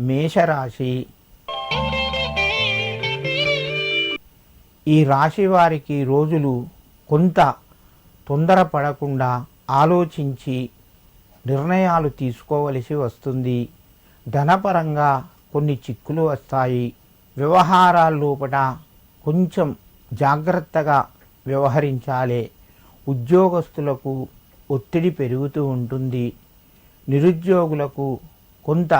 మేషరాశి. ఈ రాశి వారికి రోజులు కొంత తొందరపడకుండా ఆలోచించి నిర్ణయాలు తీసుకోవలసి వస్తుంది. ధనపరంగా కొన్ని చిక్కులు వస్తాయి. వ్యవహారాల లోపల కొంచెం జాగ్రత్తగా వ్యవహరించాలి. ఉద్యోగస్తులకు ఒత్తిడి పెరుగుతూ ఉంటుంది. నిరుద్యోగులకు కొంత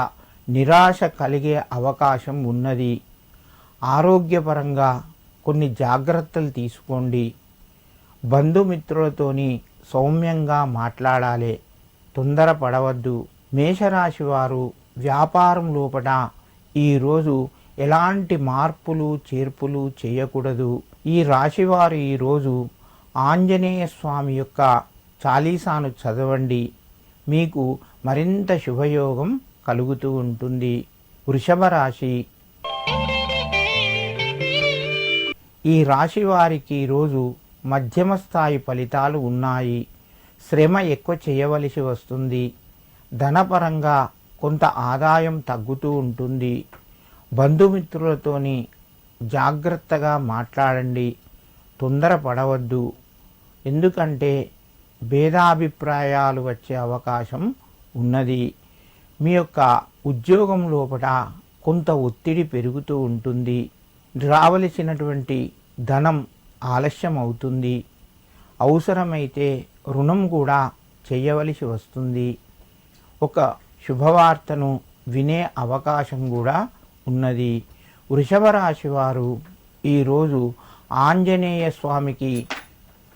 నిరాశ కలిగే అవకాశం ఉన్నది. ఆరోగ్యపరంగా కొన్ని జాగ్రత్తలు తీసుకోండి. బంధుమిత్రులతోని సౌమ్యంగా మాట్లాడాలి. తొందరపడవద్దు. మేషరాశి వారు వ్యాపారం లోపల ఈరోజు ఎలాంటి మార్పులు చేర్పులు చేయకూడదు. ఈ రాశివారు ఈరోజు ఆంజనేయ స్వామి యొక్క చాలీసాను చదవండి. మీకు మరింత శుభయోగం కలుగుతూ ఉంటుంది. వృషభ రాశి. ఈ రాశి వారికి ఈరోజు మధ్యమ స్థాయి ఫలితాలు ఉన్నాయి. శ్రమ ఎక్కువ చేయవలసి వస్తుంది. ధనపరంగా కొంత ఆదాయం తగ్గుతూ ఉంటుంది. బంధుమిత్రులతోని జాగ్రత్తగా మాట్లాడండి. తొందరపడవద్దు. ఎందుకంటే భేదాభిప్రాయాలు వచ్చే అవకాశం ఉన్నది. మీ యొక్క ఉద్యోగం లోపల కొంత ఒత్తిడి పెరుగుతూ ఉంటుంది. రావలసినటువంటి ధనం ఆలస్యం అవుతుంది. అవసరమైతే రుణం కూడా చేయవలసి వస్తుంది. ఒక శుభవార్తను వినే అవకాశం కూడా ఉన్నది. వృషభ రాశి వారు ఈరోజు ఆంజనేయ స్వామికి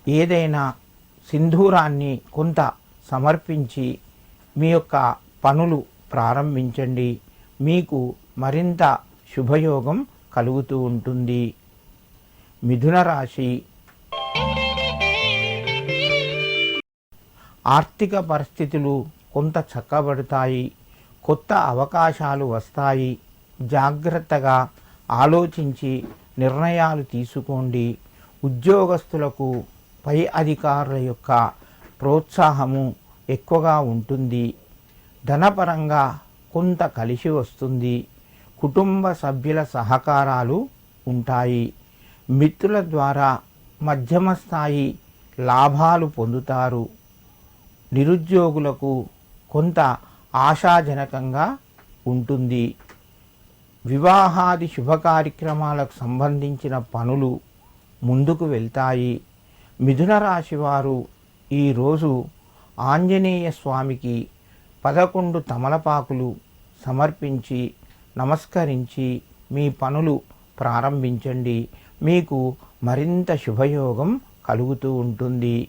ఏదైనా సింధూరాన్ని కొంత సమర్పించి మీ యొక్క పనులు ప్రారంభించండి. మీకు మరింత శుభయోగం కలుగుతూ ఉంటుంది. మిథున రాశి. ఆర్థిక పరిస్థితులు కొంత చక్కబడతాయి. కొత్త అవకాశాలు వస్తాయి. జాగ్రత్తగా ఆలోచించి నిర్ణయాలు తీసుకోండి. ఉద్యోగస్తులకు పై అధికారుల యొక్క ప్రోత్సాహము ఎక్కువగా ఉంటుంది. ధనపరంగా కొంత కలిసి వస్తుంది. కుటుంబ సభ్యుల సహకారాలు ఉంటాయి. మిత్రుల ద్వారా మధ్యమ స్థాయి లాభాలు పొందుతారు. నిరుద్యోగులకు కొంత ఆశాజనకంగా ఉంటుంది. వివాహాది శుభ కార్యక్రమాలకు సంబంధించిన పనులు ముందుకు వెళ్తాయి. మిథున రాశి వారు ఈరోజు ఆంజనేయ స్వామికి పదకొండు తమలపాకులు సమర్పించి నమస్కరించి మీ పనులు ప్రారంభించండి. మీకు మరింత శుభయోగం కలుగుతూ ఉంటుంది.